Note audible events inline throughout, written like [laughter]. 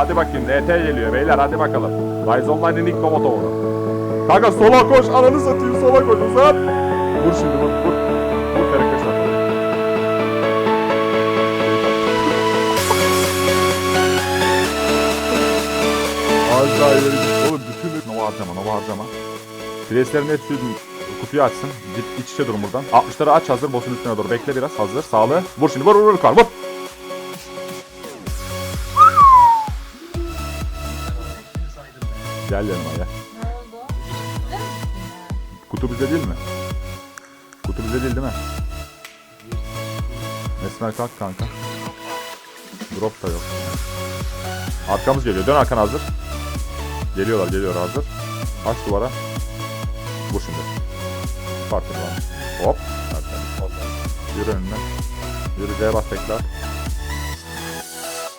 Hadi bakayım NT geliyor beyler hadi bakalım. Rise Online'ın ilk Nova Tower'u. Kanka sola koş ananı satayım sola koş uzat. Vur şimdi vur vur. Vur daha ileri git. Oğlum bütün Nova harcama Nova harcama. Preslerin hepsi kutuyu açsın. Git iç içe durun buradan. 60'ları aç hazır. Boss'un üstüne doğru. Bekle biraz hazır. Sağlı. Vur şimdi. Vur vur vur. Vur. Gel yanıma gel. Ne oldu? Kutu bize değil mi? Kutu bize değil değil mi? Esmer kalk kanka. Drop da yok. Arkamız geliyor. Dön arkan hazır. Geliyorlar geliyor hazır. Aç duvara. Vur şimdi. Farklı var. Hop. Yürü önünden. Yürü bas tekrar.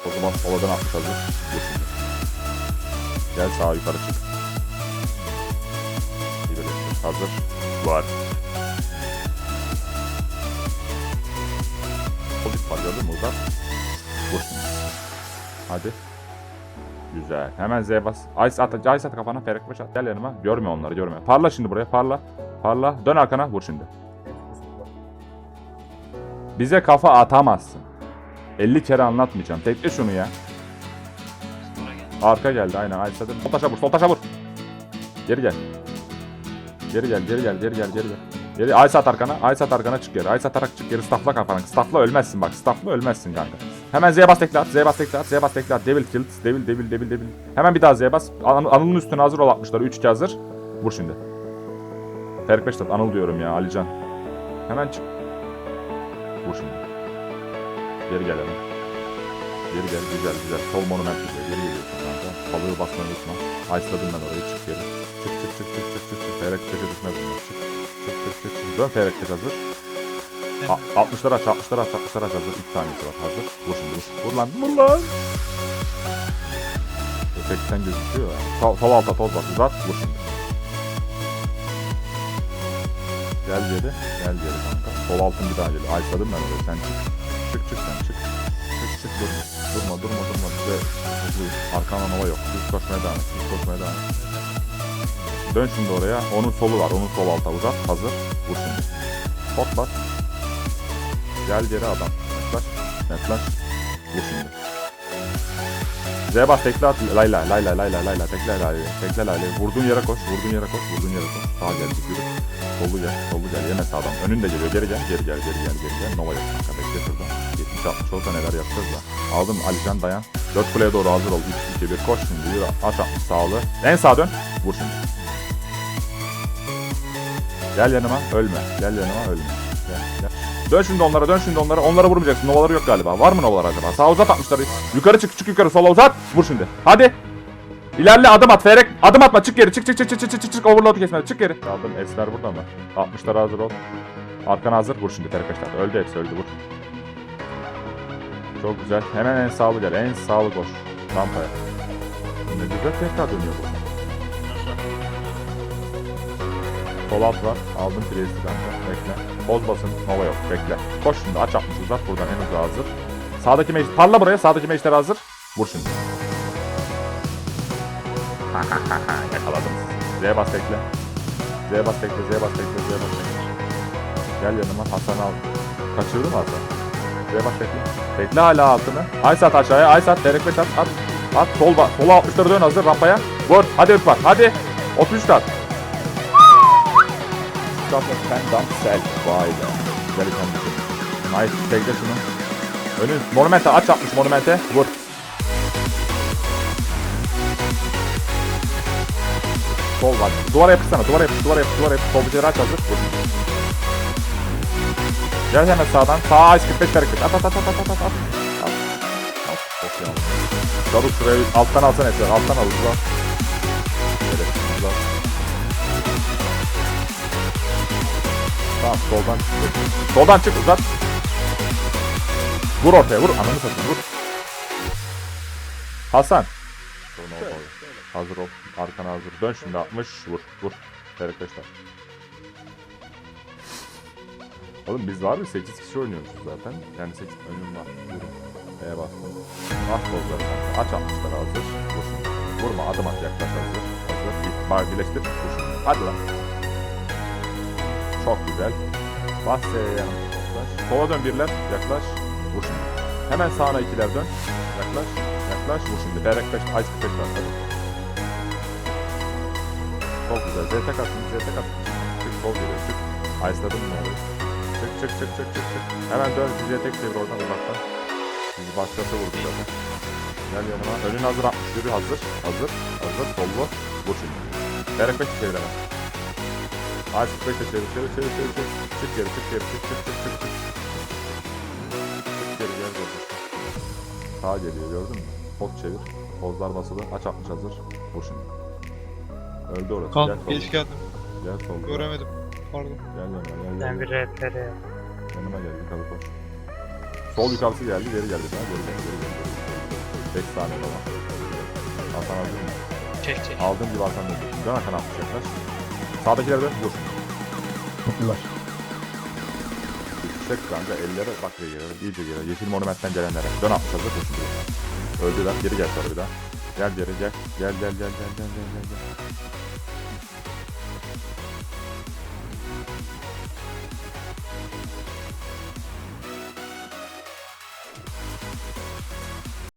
O zaman soladan atmış hazır. Vur şimdi. Gel sağa yukarı çık. Böyle. Hazır. Var. O bir mü uzat. Vur şimdi. Hadi. Güzel. Hemen Z'ye bas. Ice at, Ice at kafana. Ferek baş at. Gel yanıma. Görme onları görme. Parla şimdi buraya. Parla. Parla. Dön arkana. Vur şimdi. Bize kafa atamazsın. 50 kere anlatmayacağım. Tekle şunu ya. Arka geldi aynen. Ice atın. Sol taşa vur. Sol taşa vur. Geri gel. Geri gel, geri gel, geri gel, geri gel. Geri ay sat arkana, ay sat arkana çık geri. Ay satarak çık geri, staffla kafana. Staffla ölmezsin bak, staffla ölmezsin kanka. Hemen Z'ye bas tekle at, Z'ye bas tekle at, Z'ye bas tekle at. Devil kill, devil, devil, devil, devil. Hemen bir daha Z'ye bas. An Anıl'ın üstüne hazır ol atmışlar. 3-2 hazır. Vur şimdi. Ferik Beştat, Anıl diyorum ya, Alican. Hemen çık. Vur şimdi. Geri gel hemen. Geri gel, güzel, güzel. Sol monument güzel. Geri geliyorsun kanka. Balığı basmayı unutma. Ice'ladım ben orayı, çık geri. Çık çık çık çık çık çık çık. Feyrek Beş'e düşmez bunlar. Çık. Çık çık çık çık. Dön Feyrek Beş hazır. A- 60'lar aç, 60'lar aç, 60'lar aç hazır. 2 tanesi var hazır. Vur şimdi vur. Vur lan, vur lan. Efektten gözüküyor ya. Sol, sol alta toz bak, uzat, vur şimdi. Gel geri, gel geri kanka. Sol altın bir daha geliyor. Aysladım ben orayı, sen çık. Çık çık sen çık. Çık çık durma. Durma durma durma. Bize hızlı. Arkana nova yok. Düz koşmaya devam et. Düz koşmaya devam et. Dön şimdi oraya. Onun solu var. Onun sol alta uzat. Hazır. Vur şimdi. Pot bas. Gel geri adam. Yaklaş. Yaklaş. Vur şimdi. Z bas tekle at. Layla layla layla layla. Tekle layla. Tekle layla. Vurduğun yere koş. Vurduğun yere koş. Vurduğun yere koş. Sağa gel. Yürü. Solu gel. Solu gel. Yeme sağdan. Önün de geliyor. Geri gel. Geri gel. Geri gel. Geri gel. Nova yok kanka. Bekle şurada. 70 60 olsa neler yapacağız da. Aldım Alican dayan. 4 kuleye doğru hazır ol. 3 2 1 koş şimdi. Yürü. Aç 60 sağlı. En sağa dön. Vur şimdi. Gel yanıma. Ölme. Gel yanıma. Ölme. Gel. Gel. Dön şimdi onlara, dön şimdi onlara. Onlara vurmayacaksın. Novaları yok galiba. Var mı novalar acaba? Sağ uzat atmışlar. Yukarı çık, çık yukarı. Sola uzat. Vur şimdi. Hadi. İlerle adım at Ferek. Adım atma. Çık geri. Çık çık çık çık çık çık çık. Overload'u kesme. Çık geri. Aldım. Esler burada mı? 60'lara hazır ol. Arkana hazır. Vur şimdi Ferek. Öldü hepsi öldü. Vur. Çok güzel. Hemen en sağlı gel. En sağlı koş. Rampaya. Ne güzel tekrar dönüyor bu. Sol alt var. Aldım Priest'i kanka. Bekle. Boz basın. Nova yok. Bekle. Koş şimdi. Aç 60 uzat. Buradan en hızlı hazır. Sağdaki meclis. Parla buraya. Sağdaki meclisler hazır. Vur şimdi. [laughs] Yakaladım. Z'ye bas bekle. Z'ye bas bekle. Z'ye bas bekle. Z'ye bas bekle. Gel yanıma. Hasan al. Kaçırdı Hasan? Z'ye bas bekle. Bekle hala altını. Ay sat aşağıya. Ay sat. Derek beş at. At. At. Sol, sola 60'ları dön hazır. Rampaya. Vur. Hadi ırk var. Hadi. 33 at. Up self. Vay be. Güzel kendisi. Nice. Tekle şunu. Önün. Monumente aç atmış monumente. Vur. Sol var. Duvara yapışsana. Duvara yapış. Duvara yapış. Duvara yapış. Sol bir aç hazır. Vur. Gel hemen sağdan. Sağ ice 45 hareket. At at at at at at at. At. At. Çok iyi. Çabuk şuraya alttan alsana Eser. Alttan al. Uzat. Evet. Uzat. Tamam soldan çık. Soldan çık uzat. Vur ortaya vur. Ananı satayım vur. Hasan. Hazır ol. Arkana hazır. Dön şimdi 60. Vur. Vur. Ferik Beşler. Oğlum biz var mı? 8 kişi oynuyoruz zaten. Yani 8 önüm var. Yürü. E'ye bastım. At kolları kanka. Aç atmışlar hazır. Vur şimdi. Vurma adım at yaklaş hazır. Hazır. Bir Bak birleştir. Vur şimdi. Hadi lan. Çok güzel. Bas S'ye yanım. Sola dön birler. Yaklaş. Vur şimdi. Hemen sağına ikiler dön. Yaklaş. Yaklaş. Vur şimdi. Berek 5. Ice 5 var. Çok güzel. ZT attım. ZT attım. Çık sol geliyor. Çık. Ice'ladın mı orayı? Çık çık çık çık çık çık. Hemen dön. Bize tek çevir oradan uzaktan. Bizi başkası vurdu zaten. Gel yanıma. Önün hazır 60 yürü hazır. Hazır. Hazır. Sollu. Vur şimdi. Berek 5 çevir hemen. Ice 5 çevir çevir çevir çevir çevir. Çık geri çık geri çık çık çık çık çık. Çık geri gel gel. Sağa geliyor gördün mü? Poz çevir. Pozlar basılı. Aç 60 hazır. Vur şimdi. Öldü orası. Kan Gel geç geldim. Gel sollu. Göremedim. Pardon. Gel yanıma gel. gel, Ben gel. bir RPR yap. Yanıma gel yukarı koş. Sol yukarısı geldi geri geldi daha geri geldi geri geldi. 5 saniye falan. Hasan hazır mı? Çek çek. Aldığım gibi Hasan dön. Dön Hakan atmış yaklaş. Sağdakilere dön vur. Tuttular. Çek kanka ellere bak geri geri iyice geri. Yeşil monumentten gelenlere. Dön atmış hazır koşun. Öldüler geri gel sonra bir daha. Gel geri. Gel gel gel gel gel gel gel. gel.